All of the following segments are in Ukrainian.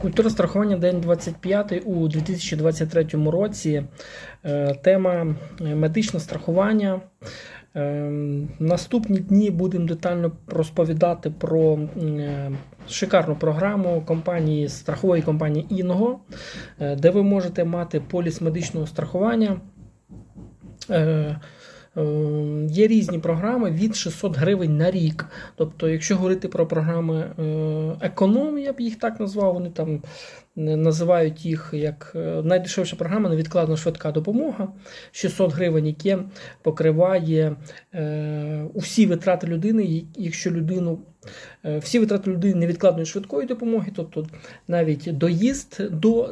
Культура страхування день 25 у 2023 році. Е, Тема е, медичне страхування. Е, Наступні дні будемо детально розповідати про шикарну програму компанії страхової компанії Інго, де ви можете мати поліс медичного страхування. Е, е, Є різні програми від 600 гривень на рік. Тобто, якщо говорити про програми е, економ, я б їх так назвав, вони там називають їх як е, найдешевша програма невідкладна швидка допомога 600 гривень, яке покриває е, усі витрати людини, якщо людину. е, Всі витрати людини невідкладної швидкої допомоги, тобто навіть доїзд до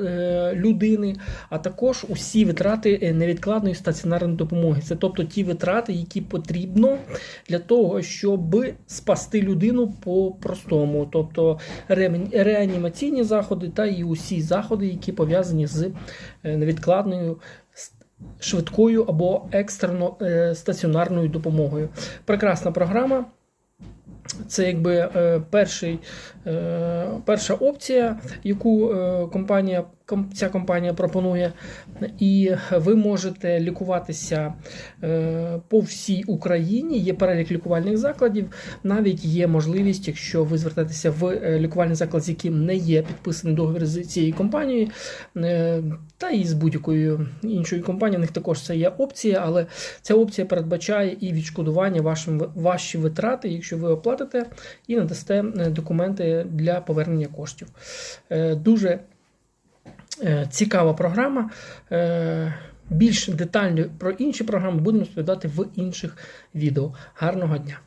людини, а також усі витрати невідкладної стаціонарної допомоги. Це тобто ті витрати, які потрібно для того, щоб спасти людину по-простому, тобто ре- реанімаційні заходи та і усі заходи, які пов'язані з е, невідкладною. Швидкою або екстрено е, стаціонарною допомогою. Прекрасна програма. Це якби е, перший, перша опція, яку компанія, ком, ця компанія пропонує, і ви можете лікуватися е, по всій Україні. Є перелік лікувальних закладів. Навіть є можливість, якщо ви звертаєтеся в е, лікувальний заклад, з яким не є підписаний договір з цією компанією, е, та і з будь-якою іншою компанією, у них також це є опція, але ця опція передбачає і відшкодування вашим ваші витрати, якщо ви оплатите і надасте документи для повернення коштів. Дуже цікава програма. Е, Більш детально про інші програми будемо розповідати в інших відео. Гарного дня!